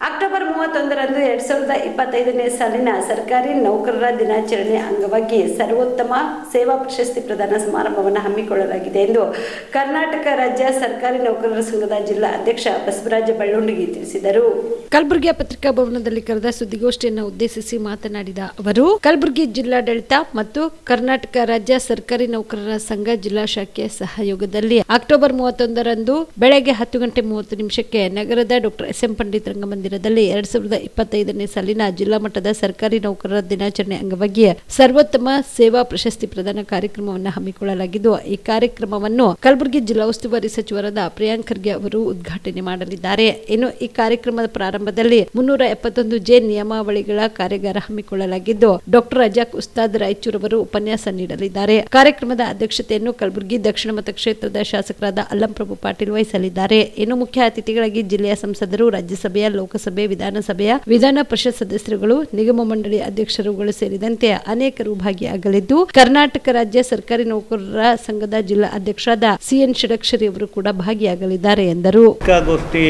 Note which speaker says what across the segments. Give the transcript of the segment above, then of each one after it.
Speaker 1: October ಮೂವತ್ತೊಂದರಂದು ಎರಡ್ ಸಾವಿರದ ಇಪ್ಪತ್ತೈದನೇ ಸಾಲಿನ ಸರ್ಕಾರಿ ನೌಕರರ ದಿನಾಚರಣೆ ಅಂಗವಾಗಿ ಸರ್ವೋತ್ತಮ ಸೇವಾ ಪ್ರಶಸ್ತಿ ಪ್ರದಾನ ಸಮಾರಂಭವನ್ನು ಹಮ್ಮಿಕೊಳ್ಳಲಾಗಿದೆ ಎಂದು ಕರ್ನಾಟಕ ರಾಜ್ಯ ಸರ್ಕಾರಿ ನೌಕರರ ಸಂಘದ ಜಿಲ್ಲಾ ಅಧ್ಯಕ್ಷ ಬಸವರಾಜ ಬಳ್ಳುಂಡಗಿ ತಿಳಿಸಿದರು.
Speaker 2: ಕಲಬುರಗಿಯ ಪತ್ರಿಕಾ ಭವನದಲ್ಲಿ ಕರೆದ ಸುದ್ದಿಗೋಷ್ಠಿಯನ್ನು ಉದ್ದೇಶಿಸಿ ಮಾತನಾಡಿದ ಅವರು, ಕಲಬುರಗಿ ಜಿಲ್ಲಾಡಳಿತ ಮತ್ತು ಕರ್ನಾಟಕ ರಾಜ್ಯ ಸರ್ಕಾರಿ ನೌಕರರ ಸಂಘ ಜಿಲ್ಲಾ ಶಾಖೆಯ ಸಹಯೋಗದಲ್ಲಿ ಅಕ್ಟೋಬರ್ ಮೂವತ್ತೊಂದರಂದು ಬೆಳಗ್ಗೆ ಹತ್ತು ಗಂಟೆ ಮೂವತ್ತು ನಿಮಿಷಕ್ಕೆ ನಗರದ ಡಾಕ್ಟರ್ ಎಸ್ ಎಂ ಪಂಡಿತ್ ರಂಗಮಂದಿರದಲ್ಲಿ ಎರಡ್ ಸಾವಿರದ ಇಪ್ಪತ್ತೈದನೇ ಸಾಲಿನ ಜಿಲ್ಲಾ ಮಟ್ಟದ ಸರ್ಕಾರಿ ನೌಕರರ ದಿನಾಚರಣೆ ಅಂಗವಾಗಿ ಸರ್ವೋತ್ತಮ ಸೇವಾ ಪ್ರಶಸ್ತಿ ಪ್ರದಾನ ಕಾರ್ಯಕ್ರಮವನ್ನು ಹಮ್ಮಿಕೊಳ್ಳಲಾಗಿದ್ದು, ಈ ಕಾರ್ಯಕ್ರಮವನ್ನು ಕಲಬುರಗಿ ಜಿಲ್ಲಾ ಉಸ್ತುವಾರಿ ಸಚಿವರಾದ ಪ್ರಿಯಾಂಕ್ ಖರ್ಗೆ ಅವರು ಉದ್ಘಾಟನೆ ಮಾಡಲಿದ್ದಾರೆ. ಇನ್ನು ಈ ಕಾರ್ಯಕ್ರಮದ ಪ್ರಾರಂಭದಲ್ಲಿ ಮುನ್ನೂರ ಎಪ್ಪತ್ತೊಂದು ಜೆ ನಿಯಮಾವಳಿಗಳ ಕಾರ್ಯಾಗಾರ ಹಮ್ಮಿಕೊಳ್ಳಲಾಗಿದ್ದು, ಡಾಕ್ಟರ್ ರಜಾಕ್ ಉಸ್ತಾದ್ ರಾಯಚೂರ್ ಅವರು ಉಪನ್ಯಾಸ ನೀಡಲಿದ್ದಾರೆ. ಕಾರ್ಯಕ್ರಮದ ಅಧ್ಯಕ್ಷತೆಯನ್ನು ಕಲಬುರಗಿ ದಕ್ಷಿಣ ಮತಕ್ಷೇತ್ರದ ಶಾಸಕರಾದ ಅಲ್ಲಂಪ್ರಭು ಪಾಟೀಲ್ ವಹಿಸಲಿದ್ದಾರೆ. ಇನ್ನು ಮುಖ್ಯ ಅತಿಥಿಗಳಾಗಿ ಜಿಲ್ಲೆಯ ಸಂಸದರು, ರಾಜ್ಯಸಭೆಯ ಲೋಕಸಭೆ, ವಿಧಾನಸಭೆಯ ವಿಧಾನ ಪರಿಷತ್ ಸದಸ್ಯರುಗಳು, ನಿಗಮ ಮಂಡಳಿ ಅಧ್ಯಕ್ಷರುಗಳು ಸೇರಿದಂತೆ ಅನೇಕರು ಭಾಗಿಯಾಗಲಿದ್ದು, ಕರ್ನಾಟಕ ರಾಜ್ಯ ಸರ್ಕಾರಿ ನೌಕರರ ಸಂಘದ ಜಿಲ್ಲಾ ಅಧ್ಯಕ್ಷರಾದ ಸಿಎನ್ ಷಡಕ್ಷರಿ ಅವರು ಕೂಡ ಭಾಗಿಯಾಗಲಿದ್ದಾರೆ ಎಂದರು.
Speaker 3: ಗೋಷ್ಠಿ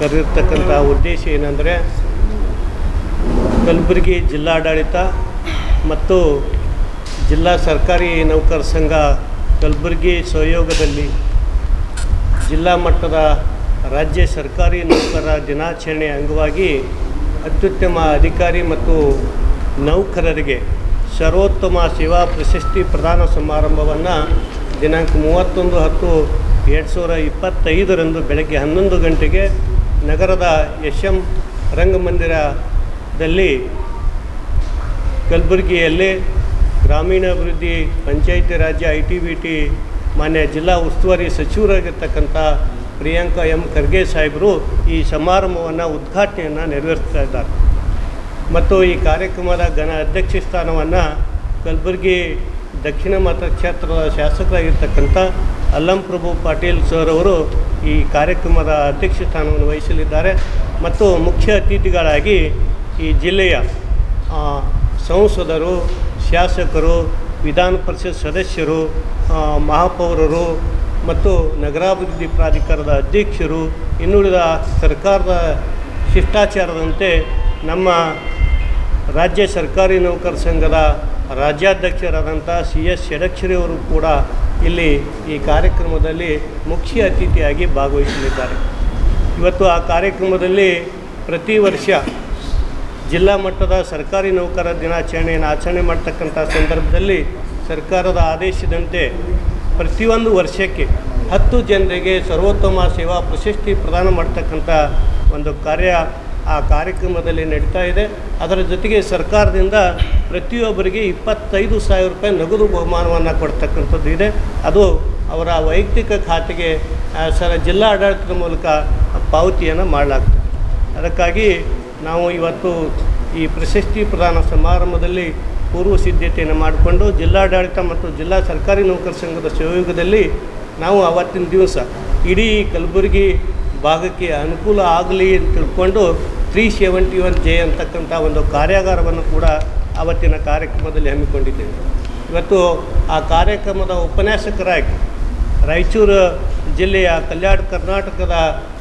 Speaker 3: ಕರೆದಿರ್ತಕ್ಕಂಥ ಉದ್ದೇಶ ಏನಂದರೆ, ಕಲಬುರಗಿ ಜಿಲ್ಲಾಡಳಿತ ಮತ್ತು ಜಿಲ್ಲಾ ಸರ್ಕಾರಿ ನೌಕರ ಸಂಘ ಕಲಬುರಗಿ ಸಹಯೋಗದಲ್ಲಿ ಜಿಲ್ಲಾ ಮಟ್ಟದ ರಾಜ್ಯ ಸರ್ಕಾರಿ ನೌಕರರ ದಿನಾಚರಣೆ ಅಂಗವಾಗಿ ಅತ್ಯುತ್ತಮ ಅಧಿಕಾರಿ ಮತ್ತು ನೌಕರರಿಗೆ ಸರ್ವೋತ್ತಮ ಸೇವಾ ಪ್ರಶಸ್ತಿ ಪ್ರದಾನ ಸಮಾರಂಭವನ್ನು ದಿನಾಂಕ ಮೂವತ್ತೊಂದು ಹತ್ತು ಎರಡು ಸಾವಿರ ಇಪ್ಪತ್ತೈದರಂದು ಬೆಳಗ್ಗೆ ಹನ್ನೊಂದು ಗಂಟೆಗೆ ನಗರದ ಎಸ್ ಎಂ ರಂಗಮಂದಿರದಲ್ಲಿ ಕಲಬುರಗಿಯಲ್ಲಿ ಗ್ರಾಮೀಣಾಭಿವೃದ್ಧಿ ಪಂಚಾಯಿತಿ ರಾಜ್ಯ ಐ ಟಿ ಬಿ ಟಿ ಮಾನ್ಯ ಜಿಲ್ಲಾ ಉಸ್ತುವಾರಿ ಸಚಿವರಾಗಿರ್ತಕ್ಕಂಥ ಪ್ರಿಯಾಂಕಾ ಎಂ ಖರ್ಗೆ ಸಾಹೇಬರು ಈ ಸಮಾರಂಭವನ್ನು ಉದ್ಘಾಟನೆಯನ್ನು ನೆರವೇರಿಸ್ತಾ ಇದ್ದಾರೆ. ಮತ್ತು ಈ ಕಾರ್ಯಕ್ರಮದ ಘನ ಅಧ್ಯಕ್ಷ ಸ್ಥಾನವನ್ನು ಕಲಬುರಗಿ ದಕ್ಷಿಣ ಮತಕ್ಷೇತ್ರದ ಶಾಸಕರಾಗಿರ್ತಕ್ಕಂಥ ಅಲ್ಲಂ ಪ್ರಭು ಪಾಟೀಲ್ ಸರ್ ಅವರು ಈ ಕಾರ್ಯಕ್ರಮದ ಅಧ್ಯಕ್ಷ ಸ್ಥಾನವನ್ನು ವಹಿಸಲಿದ್ದಾರೆ. ಮತ್ತು ಮುಖ್ಯ ಅತಿಥಿಗಳಾಗಿ ಈ ಜಿಲ್ಲೆಯ ಸಂಸದರು, ಶಾಸಕರು, ವಿಧಾನ ಪರಿಷತ್ ಸದಸ್ಯರು ಮಹಾಪೌರರು ಮತ್ತು ನಗರಾಭಿವೃದ್ಧಿ ಪ್ರಾಧಿಕಾರದ ಅಧ್ಯಕ್ಷರು ಇನ್ನುಳಿದ ಸರ್ಕಾರದ ಶಿಷ್ಟಾಚಾರದಂತೆ ನಮ್ಮ ರಾಜ್ಯ ಸರ್ಕಾರಿ ನೌಕರ ಸಂಘದ ರಾಜ್ಯಾಧ್ಯಕ್ಷರಾದಂಥ ಸಿ ಎಸ್ ಯಡಕ್ಷರಿಯವರು ಕೂಡ ಇಲ್ಲಿ ಈ ಕಾರ್ಯಕ್ರಮದಲ್ಲಿ ಮುಖ್ಯ ಅತಿಥಿಯಾಗಿ ಭಾಗವಹಿಸಲಿದ್ದಾರೆ. ಇವತ್ತು ಆ ಕಾರ್ಯಕ್ರಮದಲ್ಲಿ ಪ್ರತಿ ವರ್ಷ ಜಿಲ್ಲಾ ಮಟ್ಟದ ಸರ್ಕಾರಿ ನೌಕರ ದಿನಾಚರಣೆಯನ್ನು ಆಚರಣೆ ಮಾಡ್ತಕ್ಕಂಥ ಸಂದರ್ಭದಲ್ಲಿ ಸರ್ಕಾರದ ಆದೇಶದಂತೆ ಪ್ರತಿಯೊಂದು ವರ್ಷಕ್ಕೆ ಹತ್ತು ಜನರಿಗೆ ಸರ್ವೋತ್ತಮ ಸೇವಾ ಪ್ರಶಸ್ತಿ ಪ್ರದಾನ ಮಾಡ್ತಕ್ಕಂಥ ಒಂದು ಕಾರ್ಯ ಆ ಕಾರ್ಯಕ್ರಮದಲ್ಲಿ ನಡೀತಾ ಇದೆ. ಅದರ ಜೊತೆಗೆ ಸರ್ಕಾರದಿಂದ ಪ್ರತಿಯೊಬ್ಬರಿಗೆ ಇಪ್ಪತ್ತೈದು ಸಾವಿರ ರೂಪಾಯಿ ನಗದು ಬಹುಮಾನವನ್ನು ಕೊಡ್ತಕ್ಕಂಥದ್ದು ಇದೆ. ಅದು ಅವರ ವೈಯಕ್ತಿಕ ಖಾತೆಗೆ ಸರ, ಜಿಲ್ಲಾ ಆಡಳಿತದ ಮೂಲಕ ಪಾವತಿಯನ್ನು ಮಾಡಲಾಗ್ತದೆ. ಅದಕ್ಕಾಗಿ ನಾವು ಇವತ್ತು ಈ ಪ್ರಶಸ್ತಿ ಪ್ರದಾನ ಸಮಾರಂಭದಲ್ಲಿ ಪೂರ್ವ ಸಿದ್ಧತೆಯನ್ನು ಮಾಡಿಕೊಂಡು ಜಿಲ್ಲಾಡಳಿತ ಮತ್ತು ಜಿಲ್ಲಾ ಸರ್ಕಾರಿ ನೌಕರ ಸಂಘದ ಸಹಯೋಗದಲ್ಲಿ ನಾವು ಆವತ್ತಿನ ದಿವಸ ಇಡೀ ಕಲಬುರಗಿ ಭಾಗಕ್ಕೆ ಅನುಕೂಲ ಆಗಲಿ ಅಂತ ತಿಳ್ಕೊಂಡು ತ್ರೀ ಸೆವೆಂಟಿ ಒನ್ ಜೆ ಅಂತಕ್ಕಂಥ ಒಂದು ಕಾರ್ಯಾಗಾರವನ್ನು ಕೂಡ ಆವತ್ತಿನ ಕಾರ್ಯಕ್ರಮದಲ್ಲಿ ಹಮ್ಮಿಕೊಂಡಿದ್ದೇವೆ. ಇವತ್ತು ಆ ಕಾರ್ಯಕ್ರಮದ ಉಪನ್ಯಾಸಕರಾಗಿ ರಾಯಚೂರು ಜಿಲ್ಲೆಯ ಕಲ್ಯಾಣ ಕರ್ನಾಟಕದ